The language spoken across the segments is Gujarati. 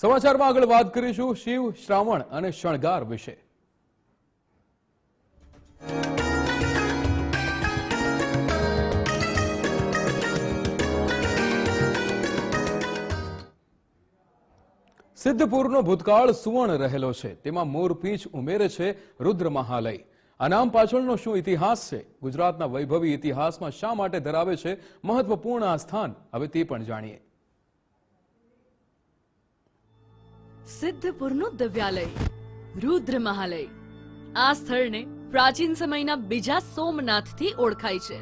સમાચારમાં આગળ વાત કરીશું શિવ, શ્રાવણ અને શણગાર વિશે. સિદ્ધપુરનો ભૂતકાળ સુવર્ણ રહેલો છે. તેમાં મોરપીંછ ઉમેરે છે રુદ્ર મહાલય. આ નામ પાછળનો શું ઇતિહાસ છે? ગુજરાતના વૈભવી ઇતિહાસમાં શા માટે ધરાવે છે મહત્વપૂર્ણ આ સ્થાન? હવે તે પણ જાણીએ. સિદ્ધપુરનું દિવ્યાલય, રુદ્ર મહાલય. આ સ્થળને પ્રાચીન સમયના બીજા સોમનાથથી ઓળખાય છે.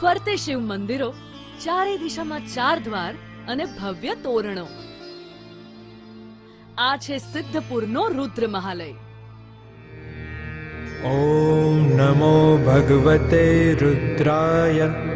ફરતે શિવ મંદિરો, ચારે દિશામાં ચાર દ્વાર અને ભવ્ય તોરણો. આ છે સિદ્ધપુરનો રુદ્ર મહાલય. ઓમ નમો ભગવતે રુદ્રાય.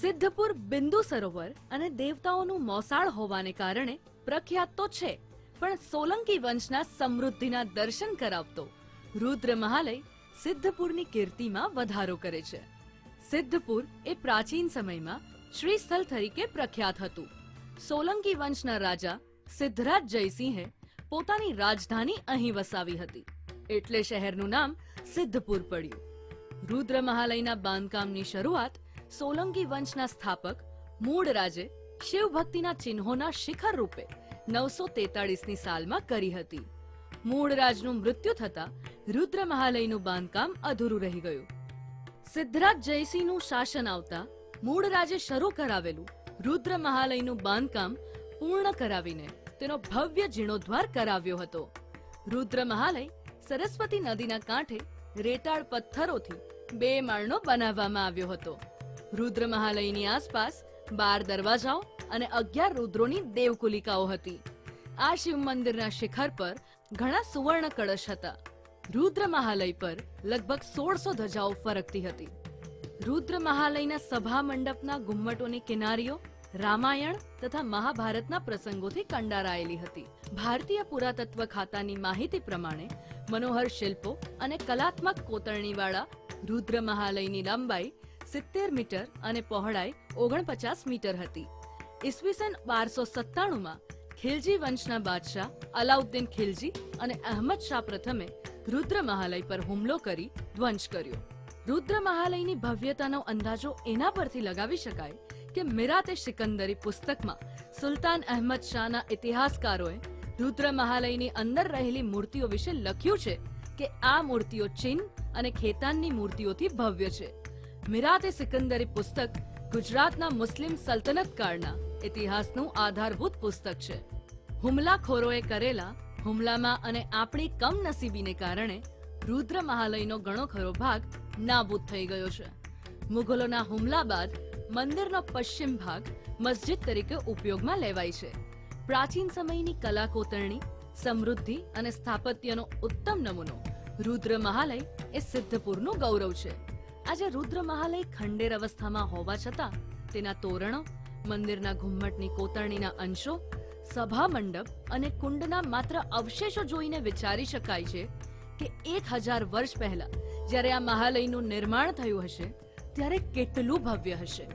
સિદ્ધપુર બિંદુ સરોવર અને દેવતાઓનું મોસાળ હોવાને કારણે પ્રખ્યાત તો છે, પણ સોલંકી વંશના સમૃદ્ધિના દર્શન કરાવતો રુદ્ર મહાલય સિદ્ધપુરની કીર્તિમાં વધારો કરે છે. સિદ્ધપુર એ પ્રાચીન સમયમાં શ્રીસ્થળ તરીકે પ્રખ્યાત હતું. સોલંકી વંશના રાજા સિદ્ધરાજ જયસિંહે પોતાની રાજધાની અહીં વસાવી હતી, એટલે શહેરનું નામ સિદ્ધપુર પડ્યું. રુદ્ર મહાલયના બાંધકામની શરૂઆત સોલંકી વંશના સ્થાપક, મૂળ રાજે શિવ ભક્તિના ચિહ્નોના શિખર રૂપે નવસો તેતાળીસની સાલમાં કરી હતી. મૂળ રાજનું મૃત્યુ થતા રુદ્ર મહાલયનું બાંધકામ અધૂરું રહી ગયું. સિદ્ધરાજ જયસિંહનું શાસન આવતા મૂળ રાજે શરૂ કરાવેલું રુદ્ર મહાલયનું બાંધકામ પૂર્ણ કરાવીને તેનો ભવ્ય જીર્ણોદ્ધાર કરાવ્યો હતો. રુદ્ર મહાલય સરસ્વતી નદીના કાંઠે રેતાળ પથ્થરોથી બે માળનો બનાવવામાં આવ્યો હતો. રુદ્ર મહાલયની આસપાસ બાર દરવાજાઓ અને અગિયાર રુદ્રોની દેવકુલિકાઓ હતી. આ શિવ મંદિરના શિખર પર ઘણા સુવર્ણ કળશ હતા. રુદ્ર મહાલય પર લગભગ સોળસો ધજાઓ ફરકતી હતી. રુદ્ર મહાલયના સભા મંડપના ગુમ્મટોની કિનારીઓ રામાયણ તથા મહાભારતના પ્રસંગોથી કંડારાયેલી હતી. ભારતીય પુરાતત્વ ખાતાની માહિતી પ્રમાણે મનોહર શિલ્પો અને કલાત્મક કોતરણીવાળા રુદ્ર મહાલયની લંબાઈ સિત્તેર મીટર અને પહોળાઈ ઓગણપચાસ મીટર હતી. ઈસવીસન બારસો સત્તાણુંમાં ખિલજી વંશના બાદશાહ અલાઉદ્દીન ખિલજી અને અહમદ શાહ પ્રથમે રુદ્ર મહાલય પર હુમલો કરી ધ્વંસ કર્યો. રુદ્ર મહાલયની ભવ્યતાનો અંદાજો એના પરથી લગાવી શકાય કે મિરાતે સિકંદરી પુસ્તકમાં સુલતાન અહમદ શાહના ઇતિહાસકારોએ રુદ્ર મહાલયની અંદર રહેલી મૂર્તિઓ વિશે લખ્યું છે કે આ મૂર્તિઓ ચીન અને ખેતાનની મૂર્તિઓથી ભવ્ય છે. મિરાતે સિકંદરી પુસ્તક ગુજરાતના મુસ્લિમ સલ્તનત કાળના ઇતિહાસનું આધારભૂત પુસ્તક છે. હુમલાખોરોએ કરેલા હુમલામાં અને આપણી કમનસીબીને કારણે રુદ્ર મહાલયનો ઘણો ખરો ભાગ નાબૂદ થઈ ગયો છે. મુઘલોના હુમલા બાદ મંદિરનો પશ્ચિમ ભાગ મસ્જિદ તરીકે ઉપયોગમાં લેવાય છે. પ્રાચીન સમયની કલા કોતરણી સમૃદ્ધિ અને સ્થાપત્યનો ઉત્તમ નમૂનો રુદ્ર મહાલય એ સિદ્ધપુરનું ગૌરવ છે. આજે રુદ્ર મહાલય ખંડેર અવસ્થામાં હોવા છતાં તેના તોરણો, મંદિરના ઘુમ્મટની કોતરણીના અંશો, સભા મંડપ અને કુંડના માત્ર અવશેષો જોઈને વિચારી શકાય છે કે એક હજાર વર્ષ પહેલા જ્યારે આ મહાલયનું નિર્માણ થયું હશે, ત્યારે કેટલું ભવ્ય હશે.